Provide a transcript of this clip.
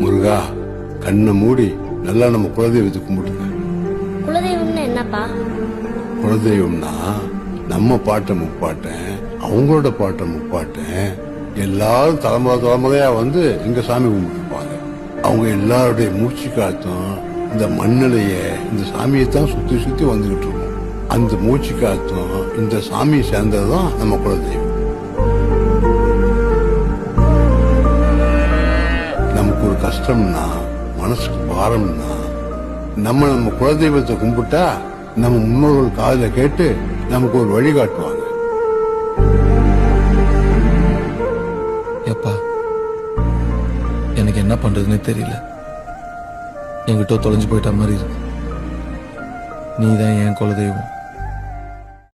முருகா கண்ணை மூடி நல்லா நம்ம குலதெய்வத்தை கும்பிட்டுங்க குலதெய்வம்னு என்னப்பா? குலதெய்வம்னா நம்ம பாட்டை முப்பாட்டேன் அவங்களோட பாட்டை முப்பாட்டேன் எல்லாரும் தலைமுறை தலைமுறையா வந்து இங்க சாமி கும்பிட்டுருப்பாங்க அவங்க எல்லாருடைய மூச்சு காத்தும் இந்த மண்ணிலேய இந்த சாமியை தான் சுத்தி சுத்தி வந்துகிட்டு இருக்கும். அந்த மூச்சு காத்தும் இந்த சாமியை சேர்ந்ததுதான் நம்ம குலதெய்வம். கஷ்டம்னா மனசுக்கு பாரம்னா நம்ம நம்ம குலதெய்வத்தை கும்பிட்டா நம்ம முன்னோர்கள் காதல கேட்டு நமக்கு ஒரு வழி காட்டுவாங்க. எப்பா எனக்கு என்ன பண்றதுன்னு தெரியல. என்கிட்ட தொலைஞ்சு போயிட்ட மாதிரி இருக்கு. நீ தான் என் குலதெய்வம்.